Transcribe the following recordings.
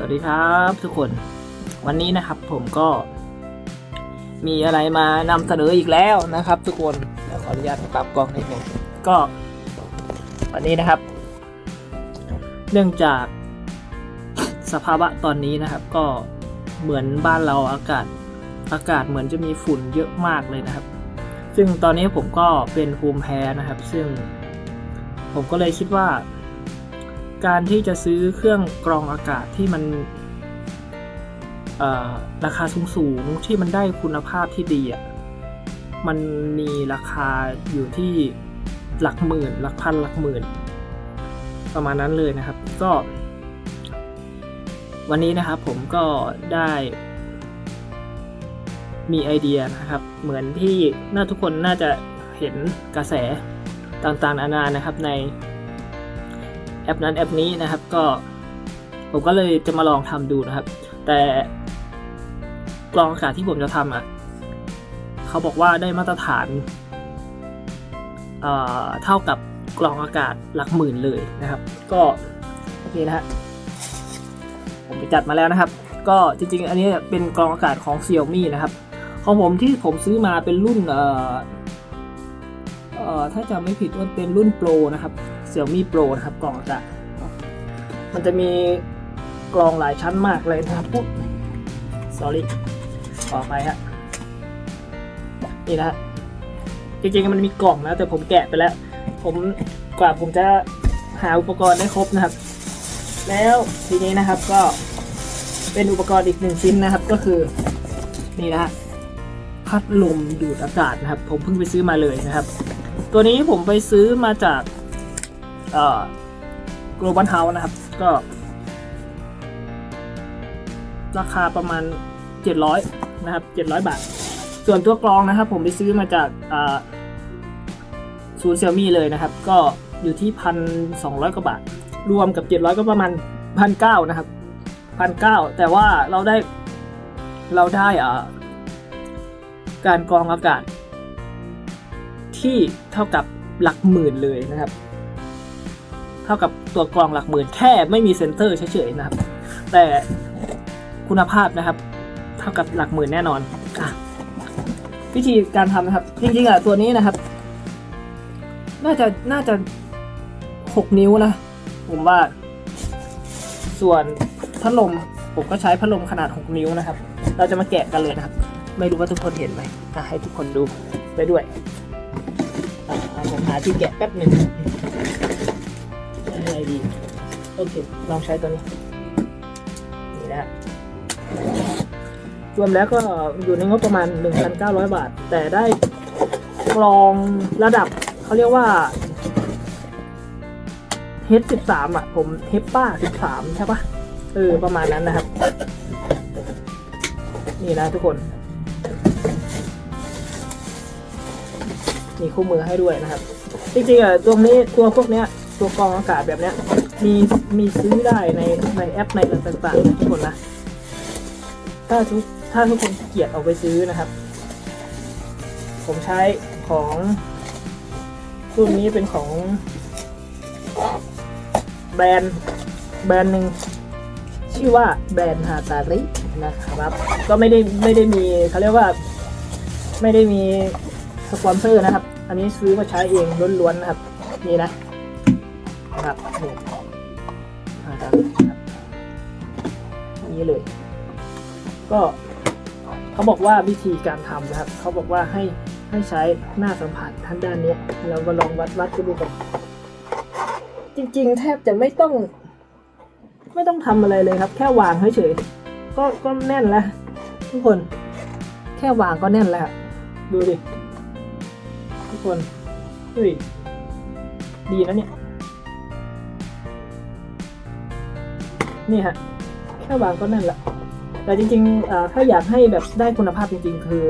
วัสดีครับทุกคน วันนี้นะครับผมก็มีอะไรมานำเสนออีกแล้วนะครับ ทุกคนขออนุญาตปรับกล้องนิดหนึงก็ วันนี้นะครับ เนื่องจากสภาวะตอนนี้นะครับ ก็เหมือนบ้านเราอากาศอากาศเหมือนจะมีฝุ่นเยอะมากเลยนะครับ ซึ่งตอนนี้ผมก็เป็นภูมิแพ้นะครับ ซึ่งผมก็เลยคิดว่า การที่จะซื้อเครื่องกรองอากาศที่มันราคาสูงๆที่มันได้คุณภาพที่ดีอะมันมีราคาอยู่ที่หลักหมื่น หลักพันหลักหมื่น ประมาณนั้นเลยนะครับ ก็ วันนี้นะครับผมก็ได้มีไอเดียนะครับ เหมือนที่น่าทุกคนน่าจะเห็นกระแสต่างๆนานานะครับใน แอปนั้นแอปนี้นะครับ ก็ผมก็เลยจะมาลองทำดูนะครับ แต่กรองอากาศที่ผมจะทำอะเขาบอกว่าได้มาตรฐานเอ่อเท่ากับกรองอากาศหลักหมื่นเลยนะครับ ก็โอเคนะฮะผมไปจัดมาแล้วนะครับ ก็จริงๆ อันนี้เป็นกรองอากาศของ Xiaomi นะครับ ของผมที่ผมซื้อมาเป็นรุ่นเอ่อเอ่อถ้าจำไม่ผิดมันเป็นรุ่นโปรนะครับ Xiaomi Pro นะครับกล่องอากาศมันจะมีกรองหลายชั้นมากเลยนะครับปุ๊บ sorry ขอไปฮะนี่นะฮะจริงๆมันมีกล่องนะแต่ผมแกะไปแล้ว ผมกว่าผมจะหาอุปกรณ์ได้ครบนะครับ แล้วทีนี้นะครับก็เป็นอุปกรณ์อีกหนึ่งชิ้นนะครับก็คือนี่นะฮะพัดลมดูดอากาศนะครับ ผมเพิ่งไปซื้อมาเลยนะครับ ตัวนี้ผมไปซื้อมาจาก เอ่อ global house นะครับ ก็ ราคาประมาณ 700 นะครับ 700 บาท ส่วนตัวกรองนะครับ ผมไปซื้อมาจากศูนย์เซี่ยมี่เลยนะครับ ก็อยู่ที่พันสองกว่าบาท รวมกับ 700 ก็ประมาณพันเก้านะครับพันเก้าแต่ว่าเราได้เราได้อ่าการกรองอากาศที่เท่ากับหลักหมื่นเลยนะครับ เท่ากับตัวกรองหลักหมื่นแค่ไม่มีเซนเตอร์เฉยๆนะครับ แต่คุณภาพนะครับ เท่ากับหลักหมื่นแน่นอนอวิธีการทำนะครับ จริงๆอะตัวนี้นะครับ น่าจะน่าจะหกนิ้วนะ ผมว่า ส่วนพัดลมผมก็ใช้พัดลมขนาด 6 นิ้วนะครับ เราจะมาแกะกันเลยนะครับ ไม่รู้ว่าทุกคนเห็นไหมให้ทุกคนดูไปด้วยผมหาที่แกะแป๊บหนึ่ง ดี โอเค ลองใช้ตัวนี้ นี่นะฮะรวมแล้วก็อยู่ในงบประมาณ 1,900 บาท แต่ได้กรองระดับเขาเรียกว่า H13 อะ ผม h e p a 13 ใช่ปะเออ ประมาณนั้นนะครับ นี่นะทุกคน มีคู่มือให้ด้วยนะครับ จริงๆอะ ตัวนี้ตัวพวกเนี้ย ตัวกรองอากาศแบบเนี้ยมีมีซื้อได้ในในแอปในอะไรต่างๆนะทุกคนนะ ถ้าทุกถ้าทุกคนเกียจเอาไปซื้อนะครับ ผมใช้ของรุ่นนี้เป็นของแบรนด์แบรนด์หนึ่งชื่อว่าแบรนด์ฮาตารินะครับ ก็ไม่ได้ไม่ได้มีเขาเรียกว่าไม่ได้มีสปอนเซอร์นะครับ อันนี้ซื้อมาใช้เองล้วนๆนะครับ นี่นะ ฮาตาริครับนี่เลย ก็เขาบอกว่าวิธีการทำนะครับเขาบอกว่าให้ให้ใช้หน้าสัมผัสทางด้านนี้เรามาลองวัดวัดกันดูกันจริง ๆ แทบจะไม่ต้อง ไม่ต้องทำอะไรเลยครับ แค่วางเฉยๆก็ก็แน่นแล้ว ทุกคน แค่วางก็แน่นแล้ว ดูดิทุกคนเฮ้ยดีนะเนี่ย นี่ฮะแค่วางก็แน่นละ แต่จริงๆถ้าอยากให้แบบได้คุณภาพจริง ๆ คือ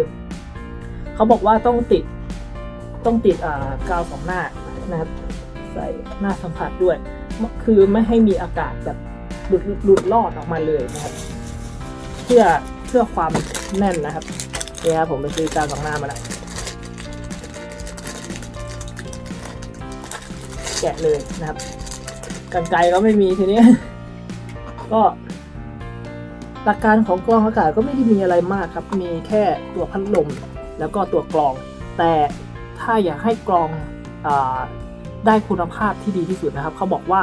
เขาบอกว่าต้องติดต้องติดกาวสองหน้านะครับใส่หน้าสัมผัสด้วย คือไม่ให้มีอากาศแบบหลุดหลุดลอดออกมาเลยนะครับ เพื่อเพื่อความแน่นนะครับเนี่ยครับผมไปซื้อกาวสองหน้ามาแล้วแกะเลยนะครับกันไกลก็ไม่มีทีนี้ ก็หลักการของกรองอากาศก็ไม่ได้มีอะไรมากครับ มีแค่ตัวพัดลมแล้วก็ตัวกรอง แต่ถ้าอยากให้กรองอได้คุณภาพที่ดีที่สุดนะครับ เขาบอกว่า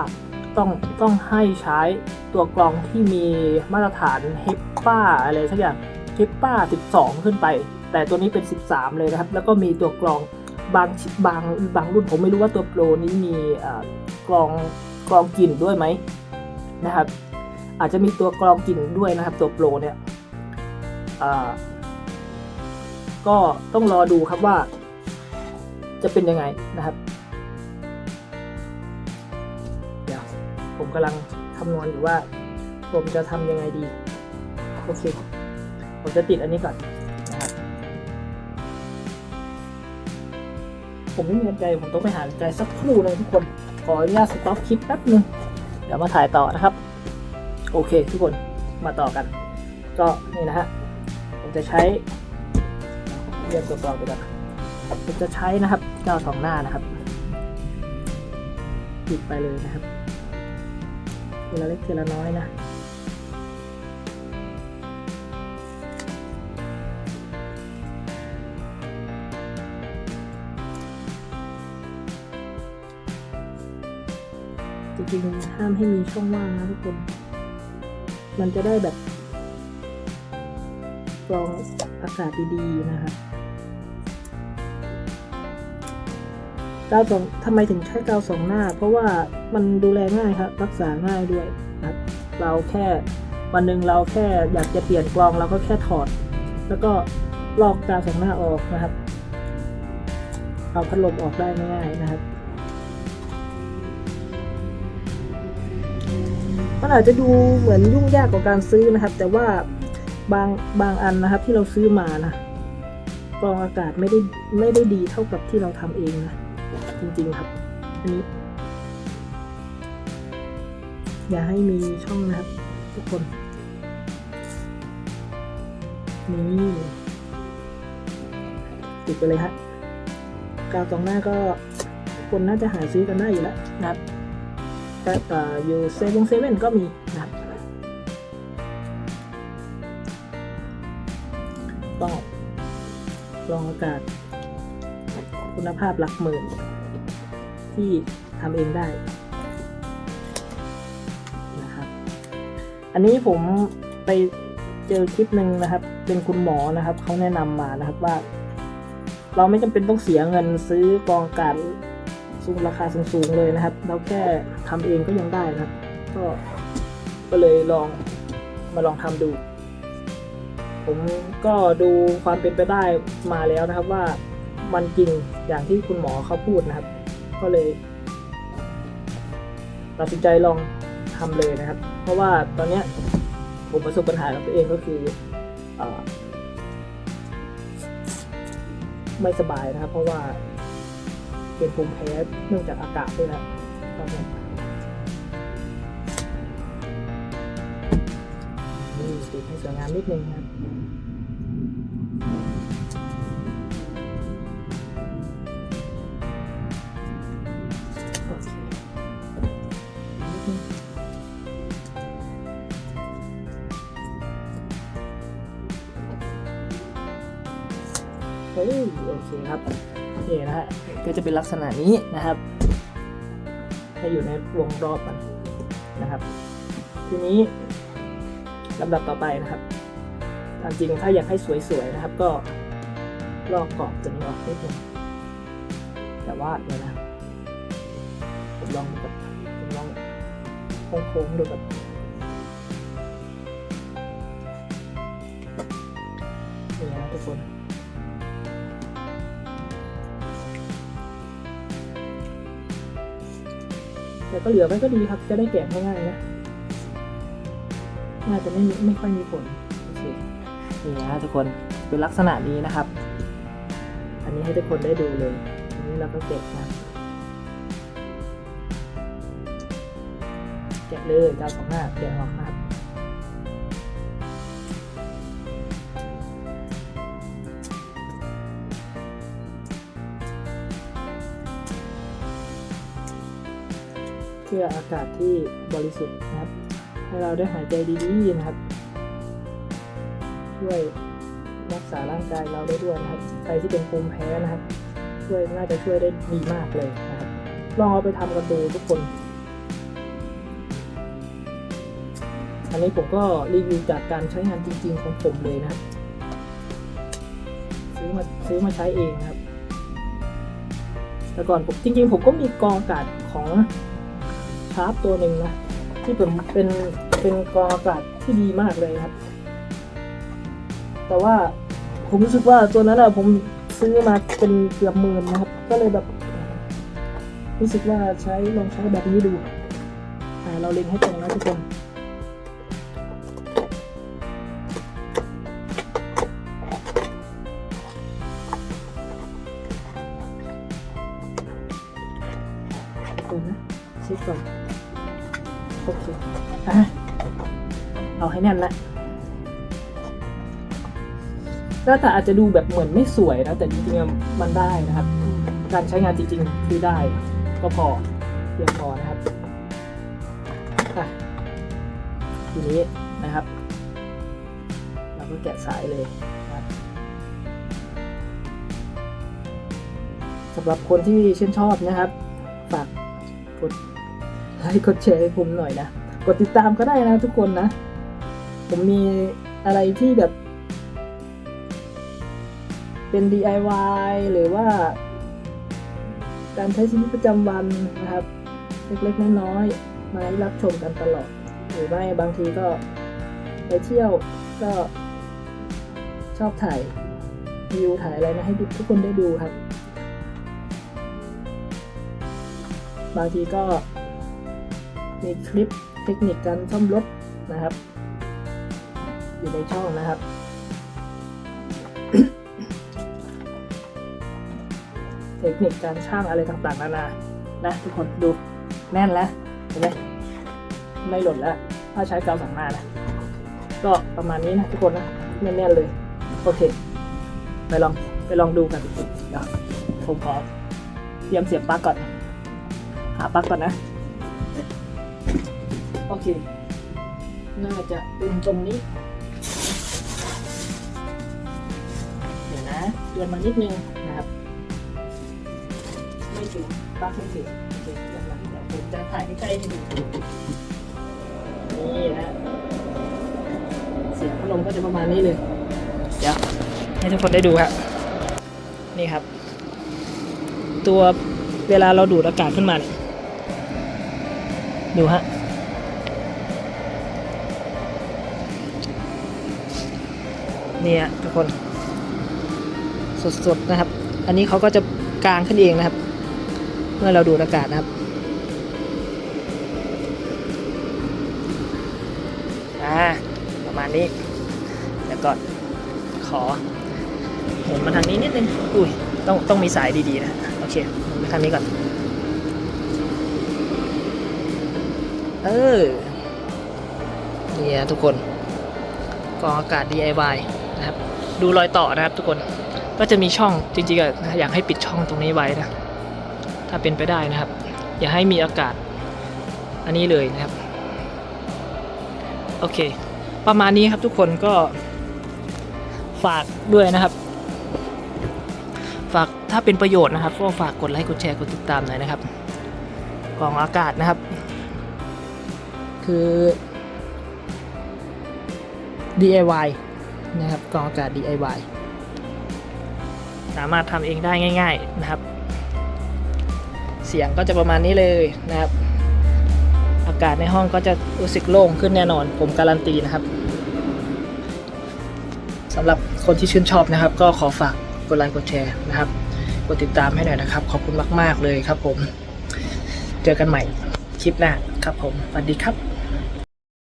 ต้องต้องให้ใช้ตัวกรองที่มีมาตรฐานเฮปป้าอะไรสักอย่างเฮปป้า 12 ขึ้นไป แต่ตัวนี้เป็น 13 เลยนะครับ แล้วก็มีตัวกรองบางบางบางรุ่นผมไม่รู้ว่าตัวโปรนี้มีอ่ากรองกรองกลิ่นด้วยไหมนะครับ อาจจะมีตัวกรองกลิ่นด้วยนะครับ ตัวโปรเนี่ยก็ต้องรอดูครับว่า จะเป็นยังไงนะครับเดี๋ยวผมกำลังคำนวณอยู่ว่า ผมจะทำยังไงดีโอเคผมจะติดอันนี้ก่อนนะครับผมไม่มีกันไกลผมต้องไปหากันไกลสักครู่หนึงทุกคนขออนุญาตสต็อปคลิปแป๊บนึงเดี๋ยวมาถ่ายต่อนะครับ โอเค ทุกคนมาต่อกัน ก็นี่นะฮะผมจะใช้เรียนตัวกรองไปก่อนผมจะใช้นะครับเก้าวสองหน้านะครับปิดไปเลยนะครับทีละเล็กทีละน้อยนะจริงๆห้ามให้มีช่องว่างนะทุกคน มันจะได้แบบกรองอากาศดีๆนะครับกาวสองทำไมถึงใช้กาวสองหน้า เพราะว่ามันดูแลง่ายครับ รักษาง่ายด้วยนะครับเราแค่วันหนึ่งเราแค่อยากจะเปลี่ยนกรองเราก็แค่ถอด แล้วก็ลอกกาวสองหน้าออกนะครับ เอาพัดลมออกได้ง่ายๆนะครับ มันอาจจะดูเหมือนยุ่งยากกว่าการซื้อนะครับ แต่ว่าบางบางอันนะครับที่เราซื้อมานะกรองอากาศไม่ได้ไม่ได้ดีเท่ากับที่เราทำเองนะจริงๆครับอันนี้ อย่าให้มีช่องนะครับ ทุกคนนี่ติดไปเลยฮะกาวตรงหน้าก็คนน่าจะหาซื้อกันได้อยู่แล้วนะครับ อ่ยู่เซเว่นเซเว่นก็มีนะครับต้องลองอากาศ คุณภาพหลักหมื่น ที่ทำเองได้นะครับ อันนี้ผมไปเจอคลิปหนึ่งนะครับ เป็นคุณหมอนะครับ เขาแนะนำมานะครับว่า เราไม่จำเป็นต้องเสียเงินซื้อกองกาศ สูงราคาสูงๆเลยนะครับ เราแค่ทำเองก็ยังได้นะครับก็ก็เลยลองมาลองทำดู ผมก็ดูความเป็นไปได้มาแล้วนะครับว่ามันจริงอย่างที่คุณหมอเขาพูดนะครับ ก็เลยตัดสินใจลองทำเลยนะครับ เพราะว่าตอนเนี้ยผมประสบปัญหากับตัวเองก็คืออไม่สบายนะครับ เพราะว่า เป็นภูมิแพ้เนื่องจากอากาศด้วยนะตอนนี้นี่ติดให้สวยงามนิดนึงครับโอเคเฮ้ยโอเคครับนี่นะฮะ ก็จะเป็นลักษณะนี้นะครับให้อยู่ในวงรอบมันนะครับ ทีนี้ลำดับต่อไปนะครับ ตามจริงถ้าอยากให้สวยๆนะครับ ก็ลอกกรอบตัวนี้ออกนิดนึงแต่ว่าเดี๋ยวนะผมลองดูกับผมลองโค้งๆดูกับนี่นะทุกคน แต่ก็เหลือไว้ก็ดีครับ จะได้แกะง่ายๆนะ น่าจะไม่มีไม่ค่อยมีผลโอเคนี่นะทุกคนเป็นลักษณะนี้นะครับ อันนี้ให้ทุกคนได้ดูเลยอันนี้เราก็แกะนะแกะเลยดาวสองหน้าแกะออกนะครับ เพื่ออากาศที่บริสุทธิ์นะครับ ให้เราได้หายใจดีๆนะครับ ช่วยรักษาร่างกายเราได้ด้วยนะครับ ใครที่เป็นภูมิแพ้นะครับ ช่วยน่าจะช่วยได้ดีมากเลยนะครับ ลองเอาไปทำกันดูทุกคน อันนี้ผมก็รีวิวจากการใช้งานจริง ๆ ของผมเลยนะครับ ซื้อมาซื้อมาใช้เองนะครับ แต่ก่อนผมจริงๆผมก็มีกองอากาศของ ชาร์ปตัวหนึ่งนะ ที่เป็นเป็นเป็นกรองอากาศที่ดีมากเลยครับ แต่ว่าผมรู้สึกว่าตัวนั้นอะผมซื้อมาเป็นเกือบหมื่นนะครับ ก็เลยแบบรู้สึกว่าใช้ลองใช้แบบนี้ดูเราเล็งให้ตรงนะทุกคนดูนะ ช็คก่อนโอเคอะเอาให้แน่นละหน้าตาอาจจะดูแบบเหมือนไม่สวยนะ แต่จริงๆอะมันได้นะครับ การใช้งานจริงๆคือได้ก็พอเพียงพอนะครับอะทีนี้นะครับ เราก็แกะสายเลยนะครับสำหรับคนที่ชื่นชอบนะครับฝากกด ไลค์กดแชร์ให้ผมหน่อยนะ กดติดตามก็ได้นะทุกคนนะ ผมมีอะไรที่แบบ เป็น DIY หรือว่า การใช้ชีวิตประจำวันนะครับ เล็กๆน้อยๆมาให้รับชมกันตลอด หรือไม่บางทีก็ไปเที่ยวก็ชอบถ่ายวิวถ่ายอะไรนะให้ทุกคนได้ดูครับ บางทีก็ มีคลิปเทคนิคการซ่อมรถนะครับ อยู่ในช่องนะครับเทคนิคการช่างอะไรต่างๆนานา นะทุกคนดูแน่นแล้วเห็นไหมไม่หล่นแล้ว ถ้าใช้กาวสองหน้านะ ก็ประมาณนี้นะทุกคนนะแน่นๆเลย โอเค ไปลองไปลองดูกันเดี๋ยวผมขอเตรียมเสียบปลั๊กก่อน หาปลั๊กก่อนนะ เค น่าจะเป็นตรงนี้ เดี๋ยวนะเดือนมานิดนึงนะครับ ไม่ถึงปลั๊กไม่ถึงโอเคเดี๋ยวนะเดี๋ยวผมจะถ่ายใกล้ๆให้ดูนี่นะเสียงพัดลมก็จะประมาณนี้เลย เดี๋ยวให้ทุกคนได้ดูครับนี่ครับ ตัวเวลาเราดูดอากาศขึ้นมาเนี่ยดูฮะ นี่ยทุกคนสดๆนะครับ อันนี้เขาก็จะกลางขึ้นเองนะครับ เมื่อเราดูดอากาศนะครับประมาณนี้แล้วก็ขอหมุนมาทางนี้นิดนึงอุ้ยต้องต้องมีสายดีๆนะโอเคหมุนมาทางนี้ก่อนเออเนี่ยทุกคนกองอากาศ DIY นะครับดูรอยต่อนะครับทุกคนก็จะมีช่องจริงๆอะอยากให้ปิดช่องตรงนี้ไว้นะถ้าเป็นไปได้นะครับ อย่าให้มีอากาศ อันนี้เลยนะครับโอเค ประมาณนี้ครับทุกคนก็ฝากด้วยนะครับ ฝากถ้าเป็นประโยชน์นะครับ ก็ฝากกดไลค์กดแชร์กดติดตามหน่อยนะครับกล่องอากาศนะครับ คือ DIY นะครับกล่องอากาศ DIY สามารถทำเองได้ง่าย ๆนะครับ เสียงก็จะประมาณนี้เลยนะครับ อากาศในห้องก็จะรู้สึกโล่งขึ้นแน่นอน ผมการันตีนะครับสำหรับคนที่ชื่นชอบนะครับ ก็ขอฝากกดไลค์กดแชร์นะครับกดติดตามให้หน่อยนะครับ ขอบคุณมาก ๆ เลยครับผม เจอกันใหม่คลิปหน้าครับผมสวัสดีครับ